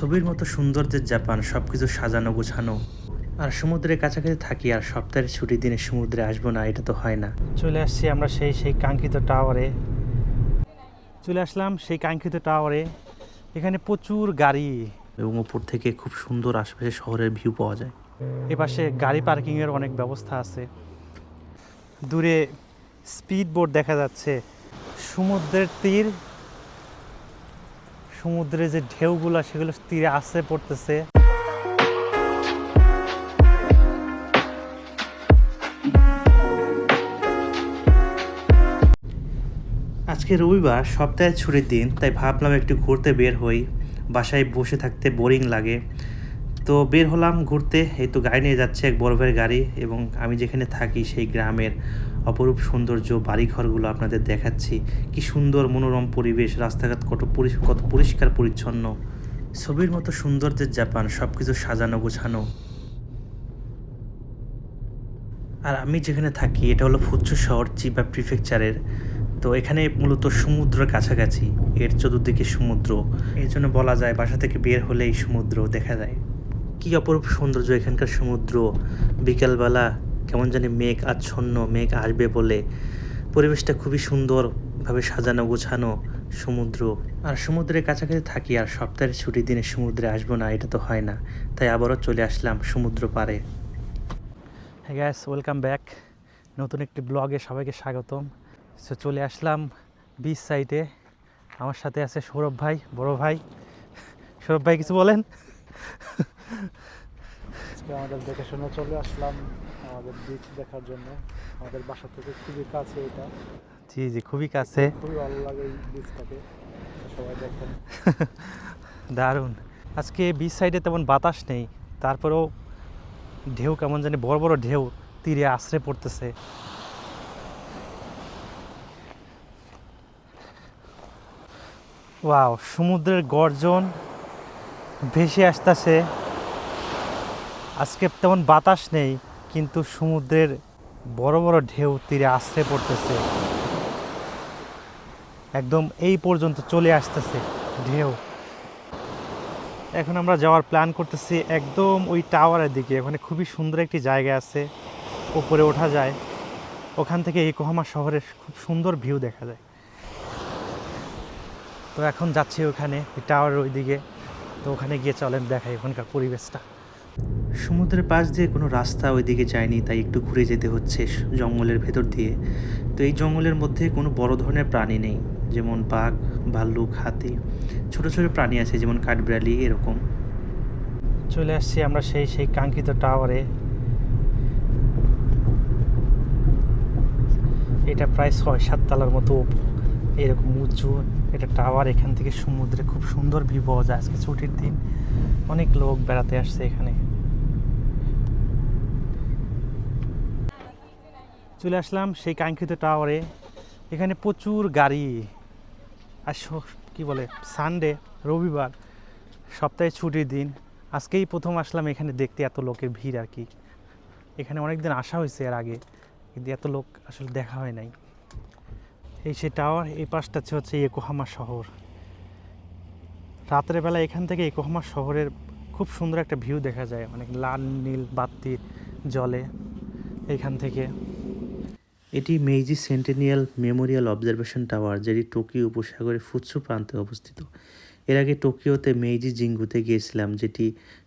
ছবির মতো সৌন্দর্যের জাপান সব কিছু সাজানো গোছানো। আর সমুদ্রের কাছাকাছি থাকি আর সপ্তাহের ছুটির দিনে সমুদ্রে আসব না এটা তো হয় না। চলে আসছি আমরা সেই সেই কাঙ্ক্ষিত টাওয়ারে চলে আসলাম সেই কাঙ্ক্ষিত টাওয়ারে এখানে প্রচুর গাড়ি। এবং উপর থেকে খুব সুন্দর আশেপাশে শহরের ভিউ পাওয়া যায়। এপাশে গাড়ি পার্কিংয়ের অনেক ব্যবস্থা আছে। দূরে স্পিড বোট দেখা যাচ্ছে। সমুদ্রের তীর সমুদ্রে যে ঢেউগুলো, সেগুলো তীরে আসে পড়তেছে। আজকে রবিবার, সপ্তাহের ছুটির দিন, তাই ভাবলাম একটু ঘুরতে বের হই। বাসায় বসে থাকতে বোরিং লাগে। তো বের হলাম ঘুরতে, এই তো গাড়ি নিয়ে যাচ্ছে এক বরফের গাড়ি এবং আমি যেখানে থাকি সেই গ্রামের অপরূপ সৌন্দর্য বাড়িঘরগুলো আপনাদের দেখাচ্ছি। কি সুন্দর মনোরম পরিবেশ, রাস্তাঘাট কত কত পরিষ্কার, পরিচ্ছন্ন। ছবির মতো সৌন্দর্যের জাপান সব কিছু সাজানো, গোছানো। আর আমি যেখানে থাকি, এটা হলো ফুচ্ছু শহর, চিবা প্রিফেকচারের। তো এখানে মূলত সমুদ্রের কাছাকাছি, এর চতুর্দিকে সমুদ্র। এই জন্য বলা যায়, বাসা থেকে বের হলে এই সমুদ্র দেখা যায়। কি অপরূপ সৌন্দর্য এখানকার সমুদ্র। বিকালবেলা কেমন জানি মেঘ আচ্ছন্ন, মেঘ আসবে বলে। পরিবেশটা খুবই সুন্দরভাবে সাজানো, গোছানো, সমুদ্র। আর সমুদ্রের কাছাকাছি থাকি আর সপ্তাহের ছুটির দিনে সমুদ্রে আসব না, এটা তো হয় না। তাই আবারও চলে আসলাম সমুদ্র পারে হ্যাঁ গ্যাস ওয়েলকাম ব্যাক নতুন একটি ব্লগে সবাইকে স্বাগতম। সো চলে আসলাম বিচ সাইডে আমার সাথে আছে সৌরভ ভাই, বড় ভাই। সৌরভ ভাই, কিছু বলেন? আমাদের দেখাশোনা চলে আসলাম। আমাদের বিচ দেখার জন্য। আমাদের বাসা থেকে খুবই কাছে এটা। জি জি খুবই কাছে। খুবই ভালো লাগে এই বিচটাকে সবাই দেখেন। দারুণ। আজকে বিচ সাইডে তেমন বাতাস নেই। তারপরেও ঢেউ কেমন জানি বড় বড় ঢেউ তীরে আশ্রে পড়তেছে। ওয়াও সমুদ্রের গর্জন ভেসে আসতেছে। আজকে তেমন বাতাস নেই। কিন্তু সমুদ্রের বড় বড় ঢেউ তীরে আশ্রে পড়তেছে। একদম এই পর্যন্ত চলে আসতেছে ঢেউ। এখন আমরা যাওয়ার প্ল্যান করতেছি একদম ওই টাওয়ারের দিকে। ওখানে খুবই সুন্দর একটি জায়গা আছে ওপরে ওঠা যায়। ওখান থেকে ইকোহামা শহরের খুব সুন্দর ভিউ দেখা যায়। তো এখন যাচ্ছি ওখানে টাওয়ারের ওই দিকে তো ওখানে গিয়ে চলেন, দেখাই ওখানকার পরিবেশটা। সমুদ্রের পাশ দিয়ে কোনো রাস্তা ওইদিকে যায়নি, তাই একটু ঘুরে যেতে হচ্ছে জঙ্গলের ভেতর দিয়ে। তো এই জঙ্গলের মধ্যে কোনো বড় ধরনের প্রাণী নেই, যেমন বাঘ, ভাল্লুক, হাতি। ছোট ছোট প্রাণী আছে, যেমন কাঠবিড়ালি, এরকম। চলে আসছি আমরা সেই সেই কাঙ্ক্ষিত টাওয়ারে। এটা প্রায় ছয়, সাত তলার মতো এরকম উঁচু, এটা টাওয়ার, এখান থেকে সমুদ্রে খুব সুন্দর ভিউ পাওয়া যায় আজকে ছুটির দিন। অনেক লোক বেড়াতে আসছে এখানে। চলে আসলাম সেই কাঙ্ক্ষিত টাওয়ারে এখানে প্রচুর গাড়ি আর কি বলে সানডে রবিবার, সপ্তাহে ছুটির দিন। আজকেই প্রথম আসলাম এখানে দেখতে এত লোকের ভিড় আর কি। এখানে অনেক দিন আসা হয়েছে এর আগে, কিন্তু এত লোক আসলে দেখা হয় নাই। এই সে টাওয়ার এই পাশটা হচ্ছে- ইয়োকোহামা শহর। রাতের বেলা এখান থেকে ইয়োকোহামা শহরের খুব সুন্দর একটা ভিউ দেখা যায় অনেক লাল, নীল বাত্তির জলে এখান থেকে। এটি Meiji centennial memorial observation tower, যেটি টোকিও উপসাগরের ফুৎসু প্রান্তে অবস্থিত। এর আগে টোকিওতে মেইজি জিঙ্গুতে গিয়েছিলাম, যেটি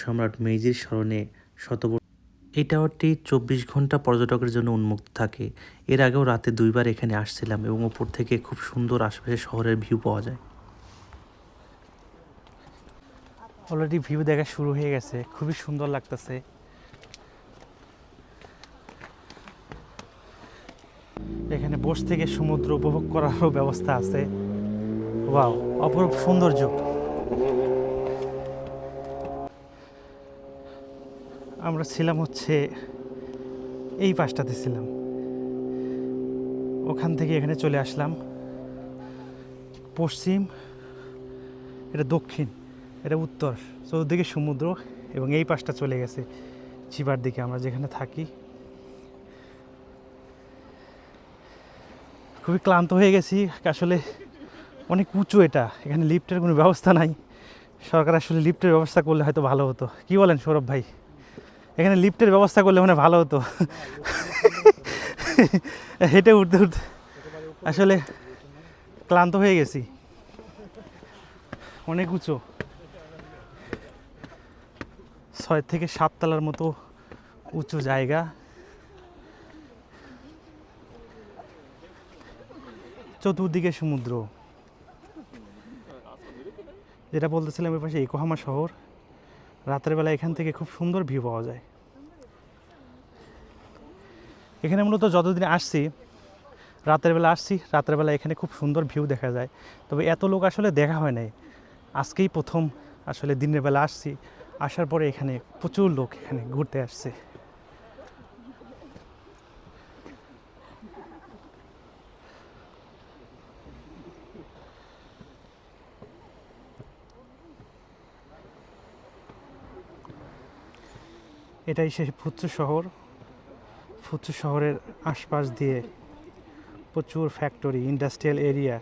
সম্রাট মেইজির স্মরণে শতবর্ষ। এই টাওয়ারটি চব্বিশ ঘণ্টা পর্যটকের জন্য উন্মুক্ত থাকে। এর আগেও রাতে দুইবার এখানে আসছিলাম এবং উপর থেকে খুব সুন্দর আশেপাশে শহরের ভিউ পাওয়া যায়। অলরেডি ভিউ দেখা শুরু হয়ে গেছে। খুবই সুন্দর লাগতেছে এখানে বস থেকে সমুদ্র উপভোগ করারও ব্যবস্থা আছে। ওয়াও, অপরূপ সৌন্দর্য। আমরা ছিলাম হচ্ছে এই পাশটাতে ছিলাম। ওখান থেকে এখানে চলে আসলাম। পশ্চিম, এটা দক্ষিণ, এটা উত্তর, চতুর্দিকে সমুদ্র এবং এই পাশটা চলে গেছে। চিবার দিকে আমরা যেখানে থাকি। খুবই ক্লান্ত হয়ে গেছি। আসলে অনেক উঁচু এটা। এখানে লিফটের কোনো ব্যবস্থা নাই। সরকার আসলে লিফটের ব্যবস্থা করলে হয়তো ভালো হতো। কি বলেন সৌরভ ভাই? এখানে লিফটের ব্যবস্থা করলে মানে ভালো হতো। হেঁটে উঠতে উঠতে আসলে ক্লান্ত হয়ে গেছি। অনেক উঁচু। ছয় থেকে সাত তলার মতো উঁচু জায়গা। চতুর্দিকে সমুদ্র। যেটা বলতেছিলাম এর পাশে ইকোহামা শহর। রাতের বেলা এখান থেকে খুব সুন্দর ভিউ পাওয়া যায়। এখানে মূলত যতদিন আসছি, রাতের বেলা আসছি, রাতের বেলা এখানে খুব সুন্দর ভিউ দেখা যায়। তবে এত লোক আসলে দেখা হয় নাই। আজকেই প্রথম আসলে দিনের বেলা আসছি। আসার পরে এখানে প্রচুর লোক এখানে ঘুরতে আসছে। এটাই সেই ফুৎসু শহর। ফুৎসু শহরের আশপাশ দিয়ে প্রচুর ফ্যাক্টরি ইন্ডাস্ট্রিয়াল এরিয়া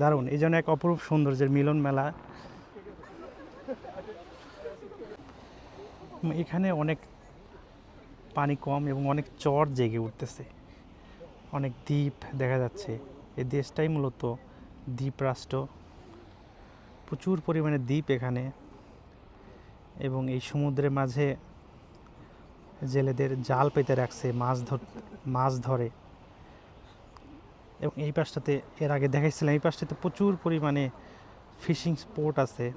দারুণ, এই জন্য এক অপরূপ সৌন্দর্যের মিলন মেলা। এখানে অনেক পানি কম এবং অনেক চর জেগে উঠতেছে। অনেক দ্বীপ দেখা যাচ্ছে। এই দেশটাই মূলত দ্বীপ রাষ্ট্র প্রচুর পরিমাণে দ্বীপ এখানে। এবং এই সমুদ্রের মাঝে জেলেদের জাল পেতে রাখছে, মাছ ধর, মাছ ধরে। এবং এই পাশটাতে, এর আগে দেখাইছিলাম, এই পাশটাতে প্রচুর পরিমাণে ফিশিং স্পোর্ট আছে।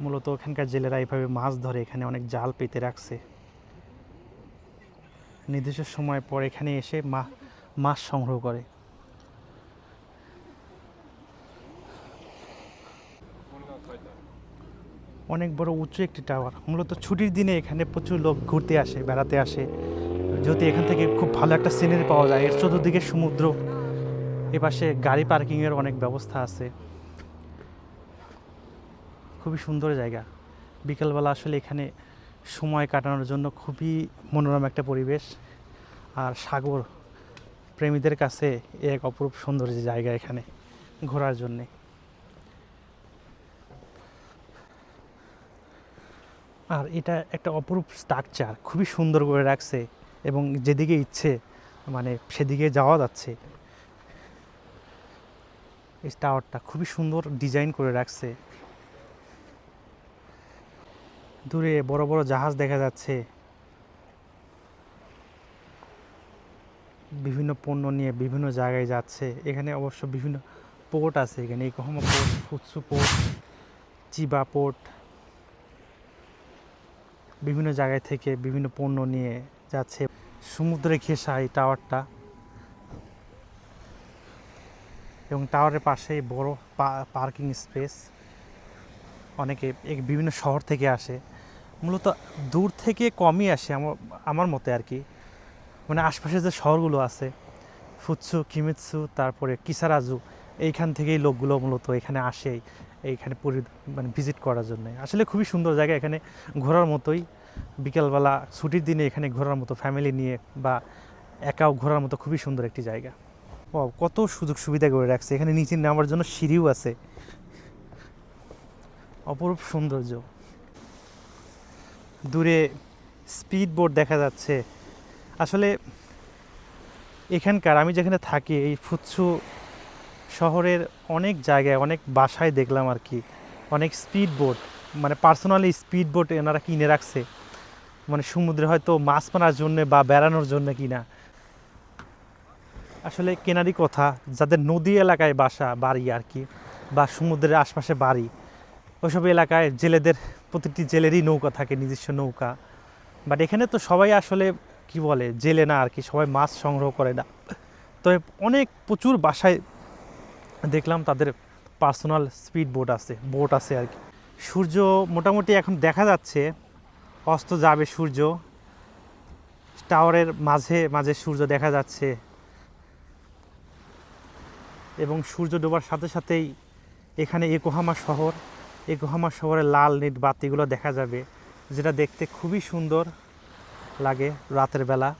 মূলত ওখানকার জেলেরা এইভাবে মাছ ধরে, এখানে অনেক জাল পেতে রাখছে। নির্দিষ্ট সময় পর এখানে এসে মা, মাছ সংগ্রহ করে। অনেক বড় উঁচু একটি টাওয়ার মূলত ছুটির দিনে এখানে প্রচুর লোক ঘুরতে আসে, বেড়াতে আসে। যদি এখান থেকে খুব ভালো একটা সিনারি পাওয়া যায়, এর চতুর্দিকে সমুদ্র, এপাশে গাড়ি পার্কিংয়ের অনেক ব্যবস্থা আছে। খুবই সুন্দর জায়গা। বিকেলবেলা আসলে এখানে সময় কাটানোর জন্য খুবই মনোরম একটা পরিবেশ। আর সাগর প্রেমীদের কাছে এক অপরূপ সৌন্দর্য জায়গা এখানে ঘোরার জন্যে। আর এটা একটা অপরূপ স্ট্রাকচার খুবই সুন্দর করে রাখছে এবং যেদিকে ইচ্ছে মানে সেদিকে যাওয়া যাচ্ছে। এই টাওয়ারটা খুবই সুন্দর ডিজাইন করে রাখছে। দূরে বড় বড় জাহাজ দেখা যাচ্ছে। বিভিন্ন পণ্য নিয়ে বিভিন্ন জায়গায় যাচ্ছে। এখানে অবশ্য বিভিন্ন পোর্ট আছে। এখানে Yokohama port Futtsu port Chiba port বিভিন্ন জায়গায় থেকে বিভিন্ন পণ্য নিয়ে যাচ্ছে। সমুদ্রে ঘেঁষা এই টাওয়ারটা। এবং টাওয়ারের পাশেই বড় পার্কিং স্পেস। অনেকে বিভিন্ন শহর থেকে আসে। মূলত দূর থেকে কমই আসে আমার আমার মতে আর কি। মানে আশপাশে যে শহরগুলো আছে, ফুৎসু, কিমিৎসু, তারপরে কিসারাজু, এইখান থেকেই লোকগুলো মূলত এখানে আসে এইখানে পরি মানে ভিজিট করার জন্য। আসলে খুবই সুন্দর জায়গা এখানে ঘোরার মতোই। বিকেলবেলা ছুটির দিনে এখানে ঘোরার মতো ফ্যামিলি নিয়ে বা একাও ঘোরার মতো খুবই সুন্দর একটি জায়গা। ও কত সুযোগ সুবিধা করে রাখছে। এখানে নিচে নামার জন্য সিঁড়িও আছে। অপরূপ সৌন্দর্য। দূরে স্পিড বোট দেখা যাচ্ছে। আসলে এখানকার, আমি যেখানে থাকি, এই ফুৎসু শহরের অনেক জায়গায়, অনেক বাসায় দেখলাম আর কি, অনেক স্পিড বোট মানে পার্সোনালি স্পিড বোট এনারা কিনে রাখছে। মানে সমুদ্রে হয়তো মাছ মারার জন্যে বা বেড়ানোর জন্য কিনা। আসলে কেনারই কথা, যাদের নদী এলাকায় বাসা, বাড়ি আর কি, বা সমুদ্রের আশপাশে বাড়ি, ওইসব এলাকায় জেলেদের, প্রতিটি জেলেরই নৌকা থাকে, নিজস্ব নৌকা। বাট এখানে তো সবাই আসলে, কি বলে, জেলে না আর কি, সবাই মাছ সংগ্রহ করে না। তবে অনেক প্রচুর বাসায় দেখলাম তাদের পার্সোনাল স্পিড বোট আছে বোট আছে আর কি। সূর্য মোটামুটি এখন দেখা যাচ্ছে, অস্ত যাবে সূর্য। টাওয়ারের মাঝে মাঝে সূর্য দেখা যাচ্ছে। এবং সূর্য ডোবার সাথে সাথেই এখানে একোহামা শহর, একোহামা শহরের লাল নীল বাতিগুলো দেখা যাবে, যেটা দেখতে খুবই সুন্দর লাগে রাতের বেলা।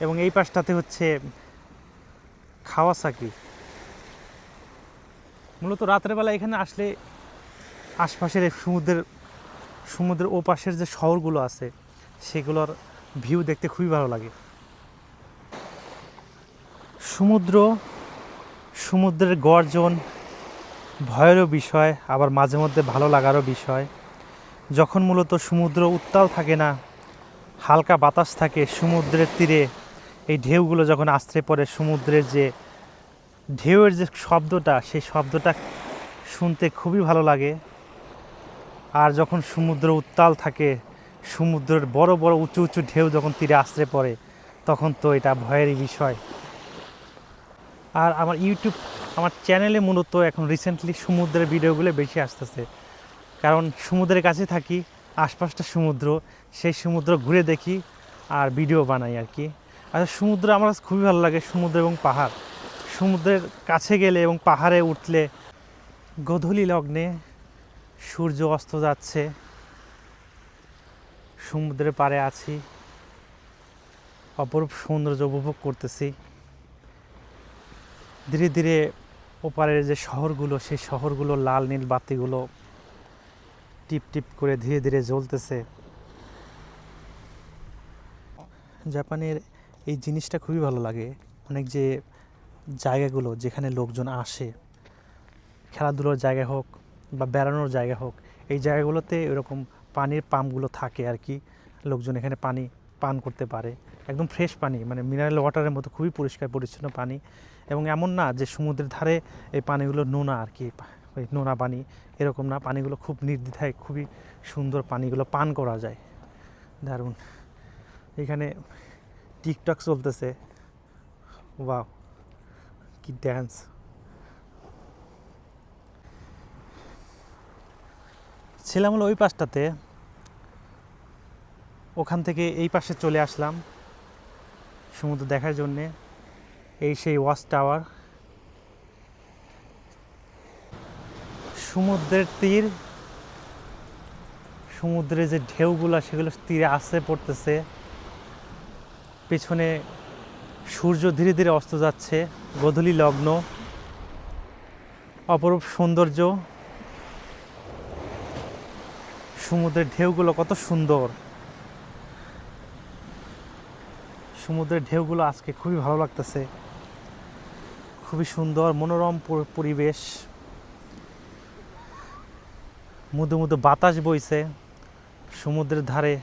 এবং এই পাশটাতে হচ্ছে খাওয়াসাকি। মূলত রাতের বেলা এখানে আসলে আশপাশের সমুদ্রের সমুদ্রের ওপাশের যে শহরগুলো আছে, সেগুলোর ভিউ দেখতে খুবই ভালো লাগে। সমুদ্র, সমুদ্রের গর্জন, ভয়েরও বিষয়, আবার মাঝে মধ্যে ভালো লাগারও বিষয়। যখন মূলত সমুদ্র উত্তাল থাকে না, হালকা বাতাস থাকে সমুদ্রের তীরে, এই ঢেউগুলো যখন আশ্রে পড়ে সমুদ্রের যে ঢেউয়ের যে শব্দটা, সেই শব্দটা শুনতে খুবই ভালো লাগে। আর যখন সমুদ্র উত্তাল থাকে, সমুদ্রের বড় বড়, উঁচু উঁচু ঢেউ যখন তীরে আশ্রে পড়ে, তখন তো এটা ভয়েরই বিষয়। আর আমার ইউটিউব আমার চ্যানেলে মূলত এখন রিসেন্টলি সমুদ্রের ভিডিওগুলো বেশি আসতেছে। কারণ সমুদ্রের কাছে থাকি, আশপাশটা সমুদ্র, সেই সমুদ্র ঘুরে দেখি আর ভিডিও বানাই আর কি। আর সমুদ্র আমার খুবই ভালো লাগে, সমুদ্র এবং পাহাড়। সমুদ্রের কাছে গেলে এবং পাহাড়ে উঠলে গধূলি লগ্নে সূর্য অস্ত যাচ্ছে। সমুদ্রের পাড়ে আছি। অপরূপ সৌন্দর্য উপভোগ করতেছি। ধীরে ধীরে ওপারের যে শহরগুলো, সেই শহরগুলো লাল নীল বাতিগুলো টিপ টিপ করে ধীরে ধীরে জ্বলতেছে। জাপানের এই জিনিসটা খুবই ভালো লাগে। অনেক যে জায়গাগুলো যেখানে লোকজন আসে, খেলাধুলোর জায়গা হোক বা বেড়ানোর জায়গা হোক, এই জায়গাগুলোতে এরকম পানির পাম্পগুলো থাকে আর কি। লোকজন এখানে পানি পান করতে পারে। একদম ফ্রেশ পানি মানে মিনারেল ওয়াটারের মতো খুবই পরিষ্কার পরিচ্ছন্ন পানি। এবং এমন না যে সমুদ্রের ধারে এই পানিগুলো নোনা আর কি, ওই নোনা পানি, এরকম না। পানিগুলো খুব নির্দ্বিধায়, খুবই সুন্দর পানিগুলো পান করা যায়। দারুণ। এখানে টিকটক চলতেছে। ওয়াও। কি ড্যান্স ছিলাম হলো ওই পাশটাতে, ওখান থেকে এই পাশে চলে আসলাম সমুদ্র দেখার জন্যে, এই সেই ওয়াচ টাওয়ার সমুদ্রের তীর সমুদ্রে যে ঢেউগুলো, সেগুলো তীরে আসে পড়তেছে। পেছনে সূর্য ধীরে ধীরে অস্ত যাচ্ছে, গধূলি লগ্ন, অপরূপ সৌন্দর্য, সমুদ্রের ঢেউগুলো কত সুন্দর। সমুদ্রের ঢেউগুলো আজকে খুবই ভালো লাগতেছে। খুবই সুন্দর, মনোরম পরিবেশ। মধু মধু বাতাস বইছে। সমুদ্রের ধারে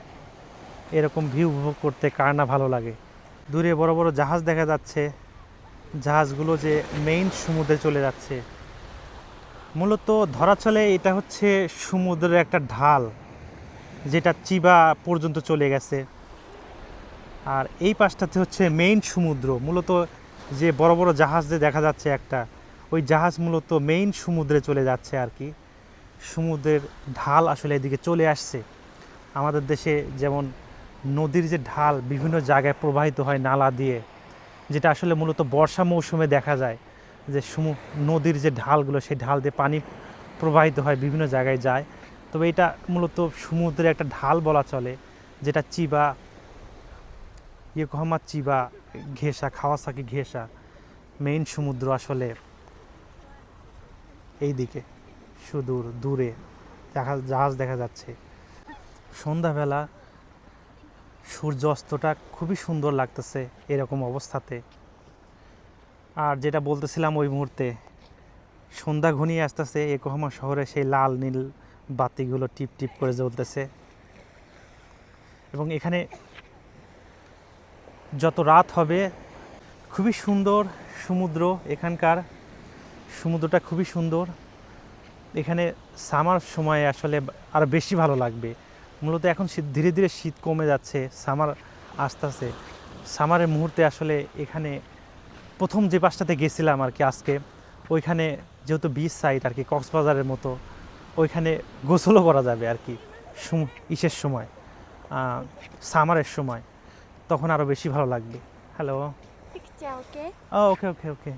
এরকম ভিউ উপভোগ করতে কার না ভালো লাগে। দূরে বড় বড় জাহাজ দেখা যাচ্ছে। জাহাজগুলো যে মেইন সমুদ্রে চলে যাচ্ছে। মূলত ধরা চলে এটা হচ্ছে সমুদ্রের একটা ঢাল, যেটা চিবা পর্যন্ত চলে গেছে। আর এই পাশটাতে হচ্ছে মেইন সমুদ্র, মূলত যে বড় বড় জাহাজ যে দেখা যাচ্ছে একটা, ওই জাহাজ মূলত মেইন সমুদ্রে চলে যাচ্ছে আর কি। সমুদ্রের ঢাল আসলে এদিকে চলে আসছে। আমাদের দেশে যেমন নদীর যে ঢাল বিভিন্ন জায়গায় প্রবাহিত হয় নালা দিয়ে, যেটা আসলে মূলত বর্ষা মৌসুমে দেখা যায়, যে সমু, নদীর যে ঢালগুলো, সেই ঢাল দিয়ে পানি প্রবাহিত হয়, বিভিন্ন জায়গায় যায়। তবে এটা মূলত সমুদ্রের একটা ঢাল বলা চলে, যেটা চিবা, ইয়োকোহামা চিবা ঘেসা খাওয়াসাকি ঘেসা মেইন সমুদ্র আসলে এই দিকে সুদূর, দূরে, দেখা, জাহাজ দেখা যাচ্ছে। সন্ধ্যাবেলা সূর্য অস্তটা খুবই সুন্দর লাগতেছে এরকম অবস্থাতে। আর যেটা বলতেছিলাম ওই মুহূর্তে, সন্ধ্যা ঘনিয়ে আসতেছে একোহামা শহরে সেই লাল, নীল বাতিগুলো টিপ টিপ করে জ্বলতেছে। এবং এখানে যত রাত হবে, খুবই সুন্দর সমুদ্র এখানকার, সমুদ্রটা খুবই সুন্দর। এখানে সামার সময়ে আসলে আরও বেশি ভালো লাগবে। মূলত এখন শীত ধীরে ধীরে শীত কমে যাচ্ছে সামার আসতেছে সামারের মুহূর্তে আসলে এখানে প্রথম যে পাশটাতে গেছিলাম আর কি আজকে ওইখানে যেহেতু বিচ সাইড আর কি কক্সবাজারের মতো ওইখানে গোসলও করা যাবে আর কি ইসের সময় সামারের সময়। তখন আরও বেশি ভালো লাগবে। হ্যালো ওকে ওকে ওকে